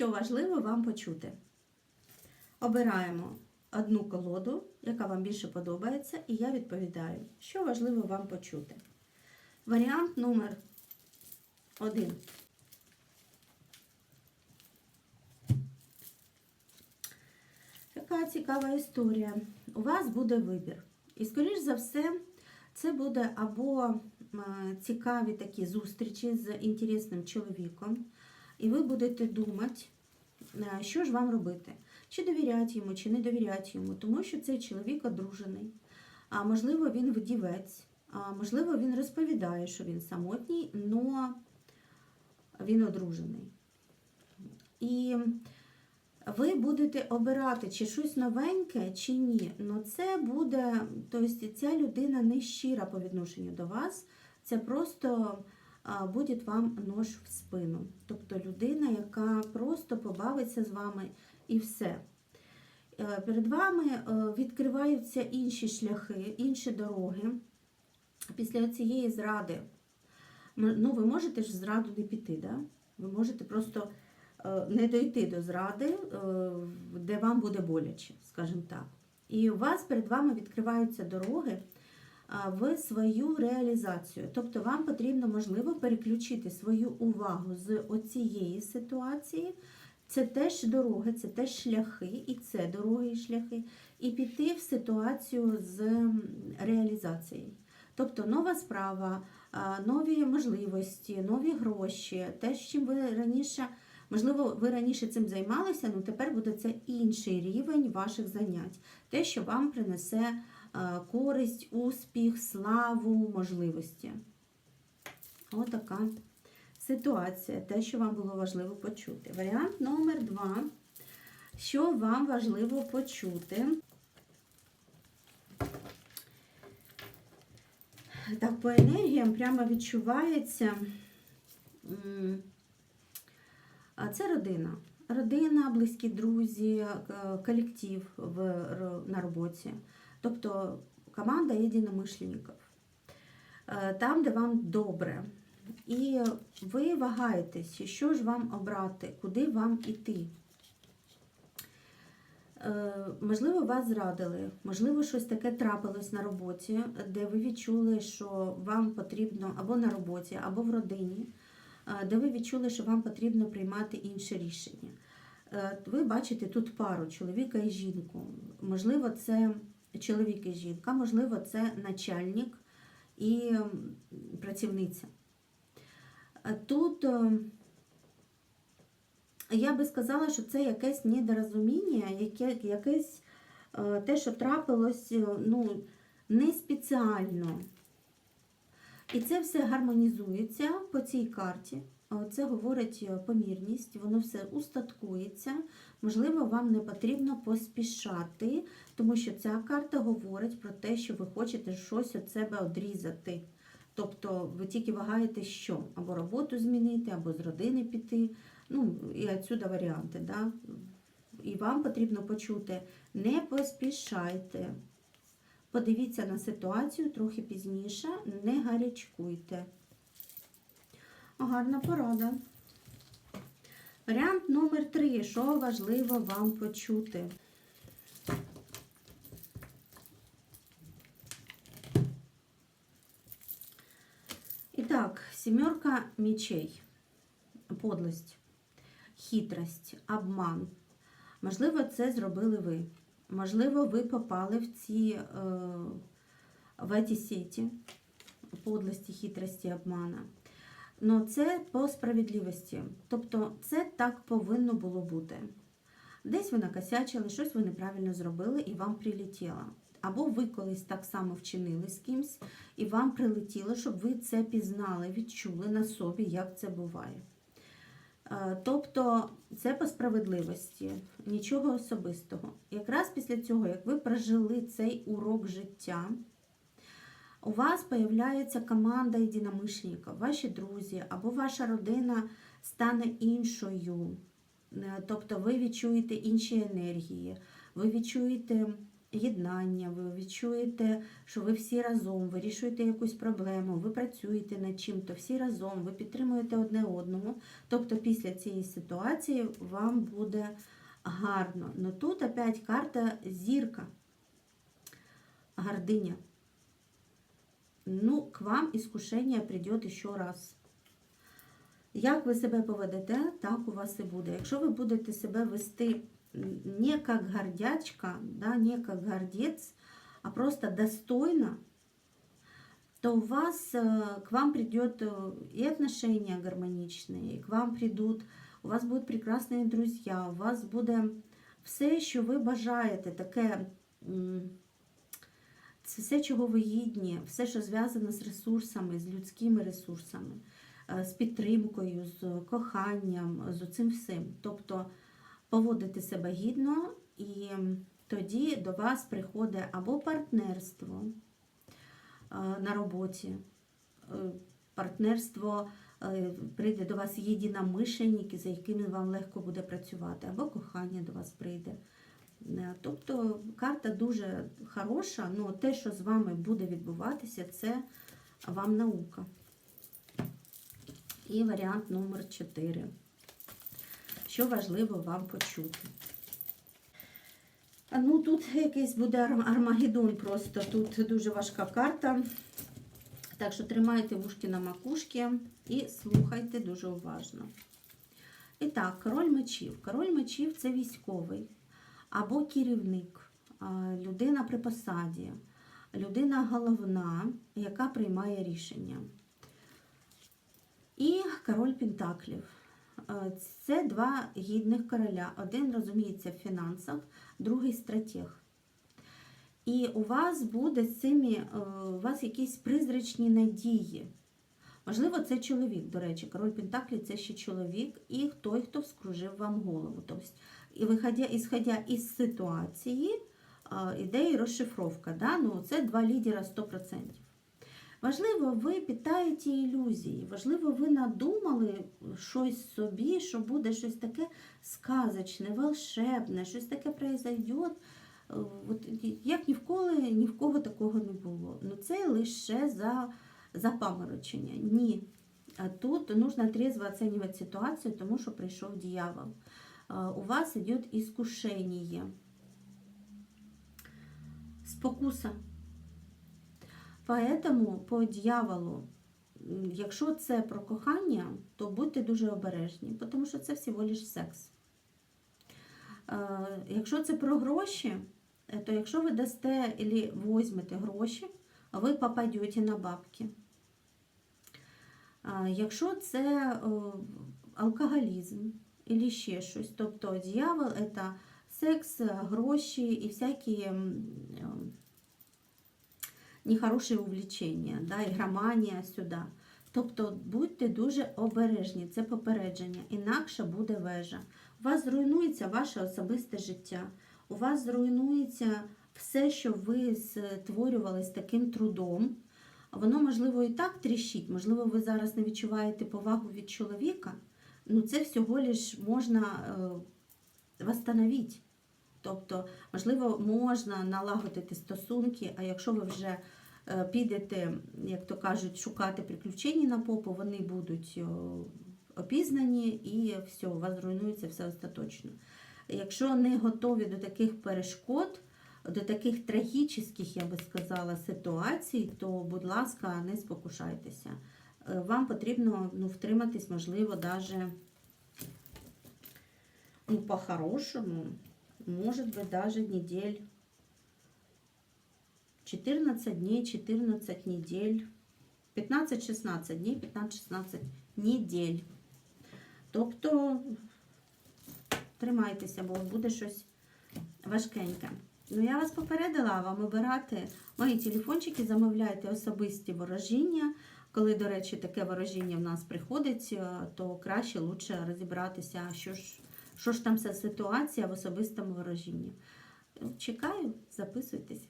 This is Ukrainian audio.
що важливо вам почути. Обираємо одну колоду, яка вам більше подобається, і я відповідаю, що важливо вам почути. Варіант номер один. Яка цікава історія. У вас буде вибір. І, скоріш за все, це буде або е, цікаві такі зустрічі з інтересним чоловіком, і ви будете думати, е, що ж вам робити, чи довіряти йому, чи не довіряти йому, тому що цей чоловік одружений, а можливо, він вдівець, а можливо, він розповідає, що він самотній, але він одружений. І ви будете обирати, чи щось новеньке, чи ні. Ну це буде, тобто ця людина не щира по відношенню до вас, це просто буде вам нож в спину. Тобто людина, яка просто побавиться з вами і все. Е, Перед вами е, відкриваються інші шляхи, інші дороги. Після цієї зради, ну ви можете ж зраду не піти, да? ви можете просто е, не дойти до зради, де вам буде боляче, скажімо так. І у вас перед вами відкриваються дороги в свою реалізацію. Тобто вам потрібно, можливо, переключити свою увагу з оцієї ситуації. Це теж дороги, це теж шляхи, і це дороги і шляхи, і піти в ситуацію з реалізацією. Тобто нова справа, нові можливості, нові гроші, те, чим ви раніше, можливо, ви раніше цим займалися, але тепер буде це інший рівень ваших занять. Те, що вам принесе користь, успіх, славу, можливості. Отака ситуація, те, що вам було важливо почути. Варіант номер два. Що вам важливо почути? Так, по енергіям прямо відчувається. а Це родина. Родина, близькі друзі, е, колектив на роботі. Тобто команда єдиномишленників. Е, Там, де вам добре. І ви вагаєтесь, що ж вам обрати, куди вам іти. Е, Можливо, вас зрадили, можливо, щось таке трапилось на роботі, де ви відчули, що вам потрібно або на роботі, або в родині, е, де ви відчули, що вам потрібно приймати інше рішення. Ви бачите тут пару чоловіка і жінку. Можливо, це чоловік і жінка, можливо, це начальник і працівниця. Е, Тут е, я би сказала, що це якесь недорозуміння, яке, якесь е, те, що трапилось ну, не спеціально. І це все гармонізується по цій карті. Це говорить е, помірність, воно все устаткується. Можливо, вам не потрібно поспішати, тому що ця карта говорить про те, що ви хочете щось від себе одрізати. Тобто ви тільки вагаєте, що або роботу змінити, або з родини піти. Ну, і отсюда варіанти. Да? І вам потрібно почути: не поспішайте. Подивіться на ситуацію трохи пізніше, не гарячкуйте. Гарна порада. Варіант номер три. Що важливо вам почути? І так, сімерка мечей. Подлость, хитрость, обман. Можливо, це зробили ви. Можливо, ви попали в ці е, в ці сеті подлості, хитрості, обмана. Но це по справедливості. Тобто це так повинно було бути. Десь ви накосячили, щось ви неправильно зробили і вам прилетіло. Або ви колись так само вчинили з кимсь, і вам прилетіло, щоб ви це пізнали, відчули на собі, як це буває. Е, Тобто це по справедливості, нічого особистого. Якраз після цього, як ви прожили цей урок життя, у вас появляється команда єдиномишленників, ваші друзі або ваша родина стане іншою. Е, Тобто ви відчуєте інші енергії, ви відчуєте єднання, ви відчуєте, що ви всі разом вирішуєте якусь проблему, ви працюєте над чим-то всі разом, ви підтримуєте одне одного. Тобто після цієї ситуації вам буде гарно. Но тут опять карта зірка, гординя Ну, к вам іскушення прийде ще раз. Як ви себе поведете, так у вас і буде. Якщо ви будете себе вести не як гордячка, да, не як гордець, а просто достойно, то у вас, э, к вам придет э, и отношения гармоничные, и к вам придут, у вас будуть прекрасні друзі, у вас буде все, що ви бажаєте, таке, м, це все, чого ви гідні, все, що зв'язане з ресурсами, з людськими ресурсами, е, з підтримкою, з коханням, з цим всім. Тобто поводити себе гідно, і тоді до вас приходить або партнерство е, на роботі, е, партнерство прийде до вас єдиномишленники, за якими вам легко буде працювати, або кохання до вас прийде. Е, Тобто карта дуже хороша, але те, що з вами буде відбуватися, це вам наука. І варіант номер 4. Що важливо вам почути? Ну, тут якийсь буде ар- Армагеддон просто. Тут дуже важка карта. Так що тримайте вушки на макушки і слухайте дуже уважно. І так, король мечів. Король мечів це військовий або керівник, людина при посаді, людина головна, яка приймає рішення. І король Пентаклів. Це два гідних короля. Один розуміється в фінансах, другий стратег. І у вас буде з цими, е, у вас якісь призрачні надії. Можливо, це чоловік, до речі, король Пентаклів це ще чоловік і той, хто вскружив вам голову. Тобто, і виходя, ісходя із ситуації, іде і розшифровка. Да? Ну, це два лідера 100%. Важливо, ви питаєте ілюзії, важливо, ви надумали щось собі, що буде щось таке сказочне, волшебне, щось таке произойде. Е, От, як ніколи ні в кого такого не було. Ну це лише за запаморочення. Ні. А тут потрібно трезво оцінювати ситуацію, тому що прийшов диявол. У вас йде іскушення, спокуса. Поэтому по дьяволу, якщо це про кохання, то будьте дуже обережні, тому що це всього лиш секс. Якщо це про гроші, е, то якщо ви дасте або візьмете гроші, ви попадете на бабки. Якщо це алкоголізм або ще щось, тобто дьявол – це секс, гроші і всякі нехороші увлічення, да, ігроманія сюди. Тобто будьте дуже обережні, це попередження, інакше буде вежа. У вас зруйнується ваше особисте життя, у вас зруйнується все, що ви створювали з таким трудом. Воно, можливо, і так тріщить, можливо, ви зараз не відчуваєте повагу від чоловіка. Ну, це всього лиш можна е, восстановити. Тобто, можливо, можна налагодити стосунки, а якщо ви вже е, підете, як то кажуть, шукати приключення на попу, вони будуть е, опізнані і все, у вас зруйнується все остаточно. Якщо не готові до таких перешкод, до таких трагічних, я би сказала, ситуацій, то, будь ласка, не спокушайтеся. Вам потрібно ну, втриматись, можливо, навіть ну, по-хорошому, может быть, даже недель 14 дней, 14 недель, 15-16 дней, 15-16 недель. Тобто тримайтеся, бо буде щось важкеньке. Ну, я вас попередила вам обирати мої телефончики, замовляйте особисті ворожіння. Коли, до речі, таке ворожіння в нас приходить, то краще лучше розібратися, що ж, що ж там за ситуація в особистому ворожінні. Чекаю, записуйтесь.